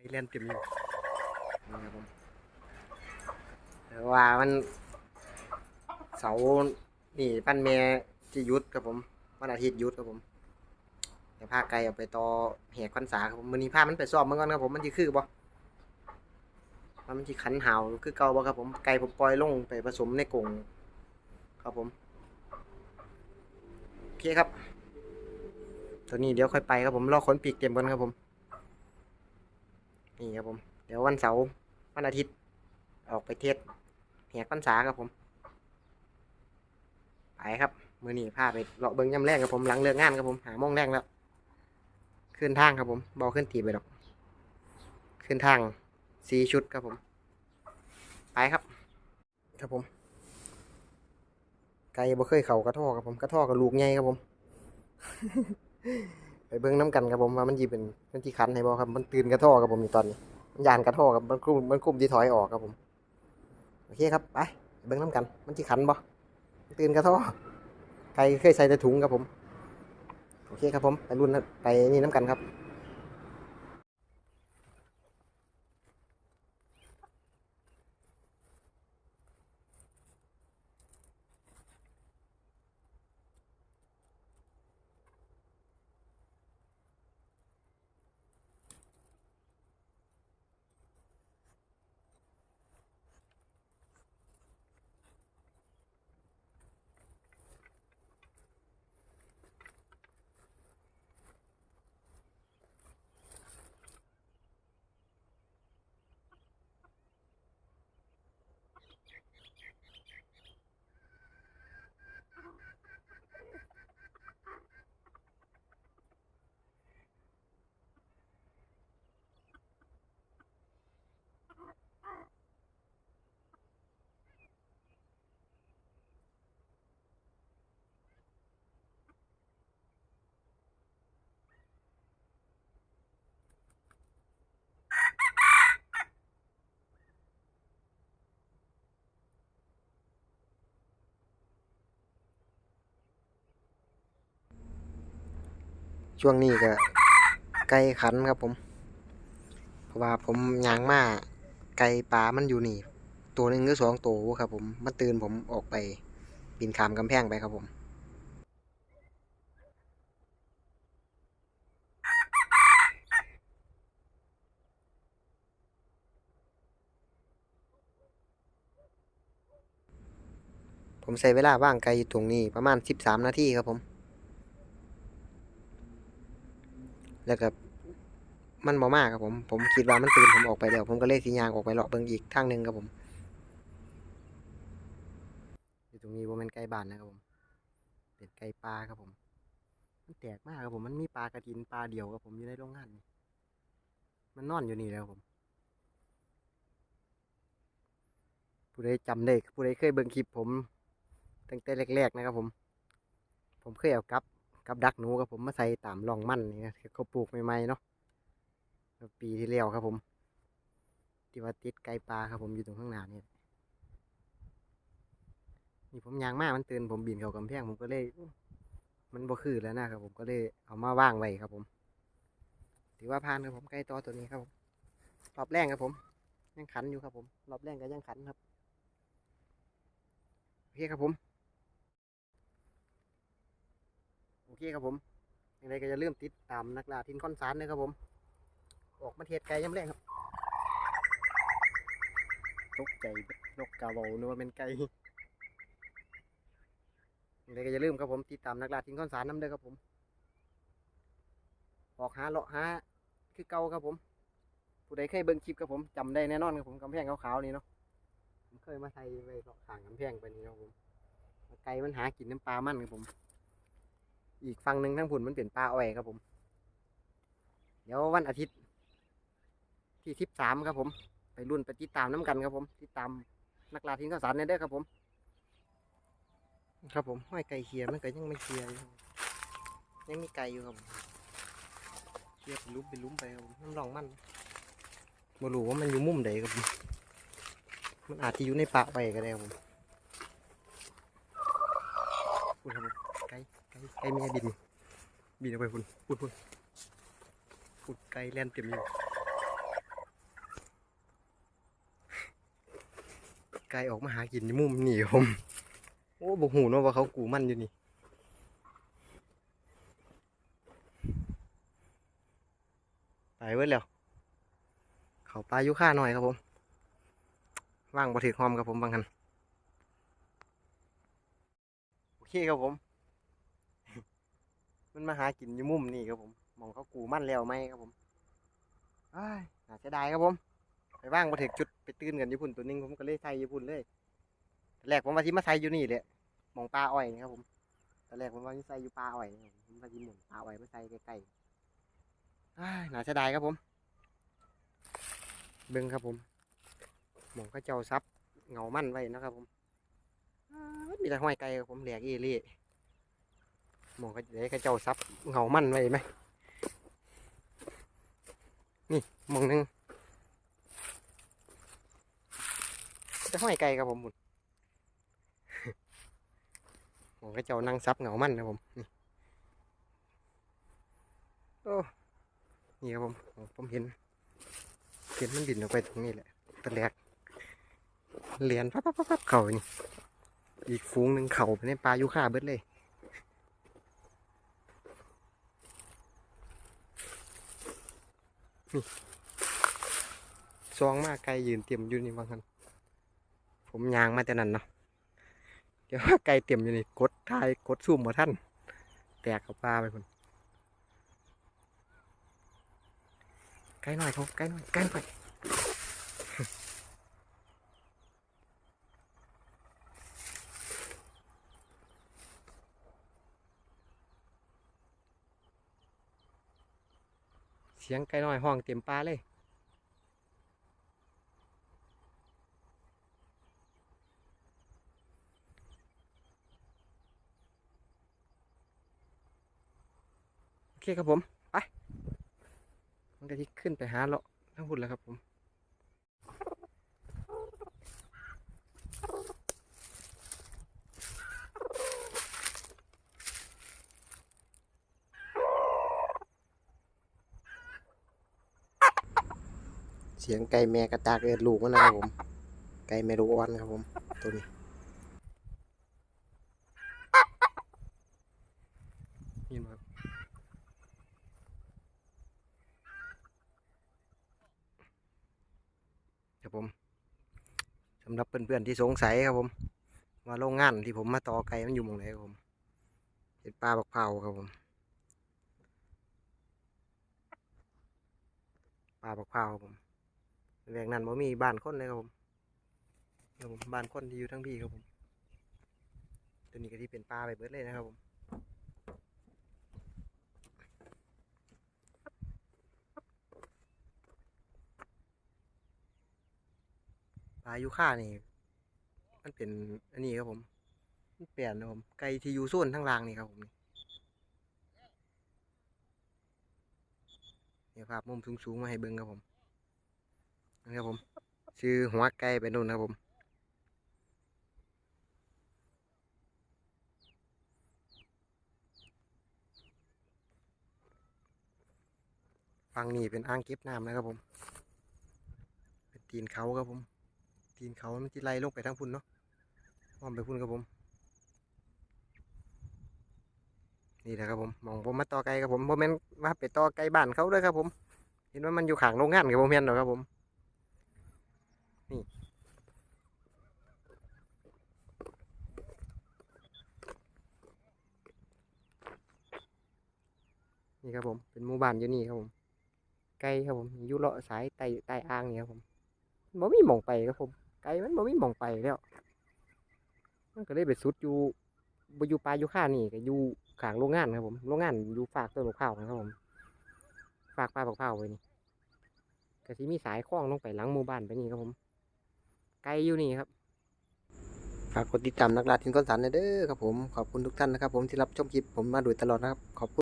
ไอแลนด์เต็มอยู่นี่ครับผมแต่ว่ามันเสาร์นี่ปั้นเมียที่หยุดครับผมวันอาทิตย์หยุดครับผมเดี๋ยวพาไก่ออกไปต่อแหกพรรษาครับผมมือนี้พามันไปสอบมันก่อนครับผมมันจะคือบ่ว่ามันจะขันหาวคือเก่าบ่ครับผมไก่ผมปล่อยลงไปผสมในกรงครับผมโอเคครับ ตัวนี้เดี๋ยวค่อยไปครับผมรอขนปีกเตรียมกันครับผม นี่ครับผม เดี๋ยววันเสาร์วันอาทิตย์ออกไปเทศแหกพรรษาครับผม ไปครับมือนี้พาไปเลาะเบิ้งย่ำแรกครับผมหลังเลิกงานครับผมหาโมงแรกแล้ว ขึ้นทางครับผมบอขึ้นตีไปดอก ขึ้นทางสีชุดครับผม ไปครับ ครับผม ไก่บ่เคยเข่ากระท่อครับผมกระท่อกับลูกใหญ่ครับผม ไปเบิ้งน้ำกันครับผมว่ามันจีเป็นมันจีคันให้บอครับมันตื่นกระท่อครับผมอยู่ตอนนี้มันยานกระท่อครับมันคุ้มมันคุ้มที่ถอยออกครับผมโอเคครับไปเบิ้งน้ำกัน มันจีคันบอตื่นกระท่อใครเคยใส่แต่ถุงครับผมโอเคครับผมไปรุ่นไปนี่น้ำกันครับ ช่วงนี้ก็ไก่ขันครับผม เพราะว่าผมยางมาไก่ปลามันอยู่นี่ ตัวหนึ่งหรือสองตัวครับผม มันตื่นผมออกไปปีนขามกำแพงไปครับผมผมใช้เวลาว่างไกลอยู่ตรงนี้ประมาณสิบสามนาทีครับผม แล้วก็มันบ่มากครับผม ผมคิดว่ามันตื่นผมออกไปแล้ว ผมก็เลยสิยางออกไปเลาะเบิ่งอีกทางหนึ่งครับผม อยู่ตรงนี้บ่แม่นไก่บ้านนะครับผม เป็นไก่ปลาครับผม มันแตกมากครับผม มันมีปลากระทินปลาเดียวครับผมอยู่ในโรงงานนี่มันนอนอยู่นี่แล้วผม ผู้ใดจำได้ผู้ใดเคยเบิ่งคลิปผมตั้งแต่แรกๆนะครับผม ผมเคยเอากับ กับดักหนูครับผมมาใส่ตามร่องมันนี่นะที่เขาปลูกใหม่ๆเนาะปีที่แล้วครับผม ที่ว่าติดไก่ปลาครับผมอยู่ตรงข้างหน้านี่นี่ผมยางมากมันตื่นผมบินเขากำแพงผมก็เลย มันบ่คือแล้วนะครับผมก็เลยเอามาว่างไว้ครับผม ถือว่าผ่านครับผมไก่ตัวตัวนี้ครับผมรอบแรกครับผม ยังขันอยู่ครับผมรอบแรกก็ยังขันครับโอเคครับผม โอ เคครับผมยังไงก็จะเริ่มติดตามนักล่าทินคอนสารนะครับผม ออกมาเทศไก่ย่ำแรงครับตกใจนกกาเบานึกว่าเป็นไก่ยังไงก็จะเริ่มครับผมติดตามนักล่าทินคอนสารน้ำเด้อครับผม ออกหาเลาะหาคือเก่าครับผมผู้ใดเคยเบิ่งคลิปครับผมจำได้แน่นอนครับผมกำแพงขาวๆนี่เนาะผมเคยมาใส่ไว้เลาะขางกำแพงไปนี่ครับผมไก่มันหากินน้ำปลามันครับผม อีกฝั่งหนึ่งทั้งผุนมันเป็นปลาอ้อยครับผม เดี๋ยววันอาทิตย์ ที่ทิพสามครับผม ไปรุ่นไปติดตามน้ำกันครับผมติดตามนักล่าทิ้งข้าวสารในเด้อครับผม ครับผมห้อยไก่เคียมันก็ยังไม่เคียยังมีไก่อยู่ครับเคียร์เป็นลุ้มเป็นลุ้มไปครับผมน้ำรองมันไม่รู้ว่ามันอยู่มุมใดครับผมมันอาจจะอยู่ในป่าไปก็ได้ครับผม ไอ้แม่บิน บินออกไปพุ่นพุ่นพุ่นพุ่นไกลแล่นเต็มอยู่ไกลออกมาหากินมุมนี่ผมโอ้บุกหูเนาะว่าเขากูมั่นอยู่นี่ไปเว้ยแล้ว เขาปลายุค่าหน่อยครับผมว่างบ่ถือความครับผมบางคันโอเคครับผม มันมาหากินอยู่มุมนี่ครับผมมองเขากูมั่นแล้วไหมครับผมอ้น่าเสียดายครับผม ไปว่างมาถึงจุดไปตื่นกันญี่ปุ่นตัวนึงผมก็เลยใส่ญี่ปุ่นเลยแรกผมว่าที่มาใส่อยู่นี่แหละมองปลาอ้อยนี่ครับผมตอนแรกผมว่าที่ใส่อยู่ปลาอ้อยผมว่าที่หมุนปลาอ้อยมาใส่ใกล้ๆอ้น่าเสียดายครับผมเบิ่งครับผมหมองเขาเจ้าซับเงามั่นไว้นะครับผมมีแต่ห้อยไก่ครับผมแหลกเอเล่ มองเดี๋ยวเขาเจ้าซับเงามั่นไว้ไหมนี่มองหนึงจะห้อยไกลครับผมบุญผมก็เจ้านั่งซับเหงามันนะผมนี่โอ้นี่ครับผมผมเห็นเห็นมันบินออกไปตรงนี้แหละตะแลกเลียนปั๊บปั๊บปั๊บเข่านี่อีกฟูงหนึ่งเข่าไปในปลายูค่าเบิดเลย ซองมากไกลยืนเตรียมอยู่นี่บางคันผมยางมาแต่นั้นเนาะเดี๋ยวว่าไก่เต็มอยู่นี่กดทายกดซุ่มมาท่าน แตกกับปลาไปคนไก่หน่อยครับไก่หน่อยไก่หน่อย สียงไก่น้อยห้องเต็มป่าเลยโอเคครับผม ไปมันก็ที่ขึ้นไปหาเลาะทั้งหุ่นแล้วครับผม สียงไก่แม่กระตากเอิดลูกมันนะครับผม ไก่แม่ลูกอ่อนครับผมตัวนี้นี่นะครับครับผมสำหรับเพื่อนๆที่สงสัยครับผม ว่าโรงงานที่ผมมาต่อไก่มันอยู่หมองไหนครับผมเห็ดปลาบักเผาครับผมปลาบักเผาครับผม แหล่งนั้นบ่มีบ้านคนเลยครับผมครับผมบ้านคนที่อยู่ทั้งพี่ครับผม ตัวนี้ก็ที่เป็นปลาไปเบิดเลยนะครับผมปลายูค่านี่ มันเป็นอันนี้ครับผม มันเปลี่ยนนะครับผม ไก่ที่อยู่โซนทั้งล่างนี่ครับผมนี่นี่ภาพมุมสูงๆมาให้เบิ่งครับผม นะครับผมชื่อหัวไก่ไปนู่นนะครับผม ฝั่งนี้เป็นอ่างเก็บน้ำนะครับผม เป็นตีนเขาครับผม ตีนเขามันจะไล่ลงไปทางพุ่นเนาะอ้อมไปพุ่นครับผมนี่แหละครับผมมองผมมาต่อไกลครับผมโมเมนว่าไปต่อไกลบ้านเขาด้วยครับผม เห็นว่ามันอยู่ขางโรงงานกับโมเมนต์หรอครับผม นี่นี่ครับผม เป็นหมู่บ้านอยู่นี่ครับผม ไกลครับผมอยู่เลาะสายใต้ใต้อ่างนี่ครับผมบ่มีหมองไปครับผม ไก่มันบ่มีหมองไปแล้ว มันก็เลยไปสุดอยู่บ่อยู่ปลาอยู่ข้านี่ก็อยู่ขางโรงงานครับผมโรงงานอยู่ฝากต้นมะพร้าวนะครับผมฝากปลาบักพร้าไว้นี่ก็สิมีสายคล้องลงไปหลังหมู่บ้านไปนี่ครับผม ไกลอยู่นี่ครับ ฝากกดติดตามนักล่าทินก้อนสันเด้อครับผม ขอบคุณทุกท่านนะครับผมที่รับชมคลิปผมมาโดยตลอดนะครับ ขอบคุณ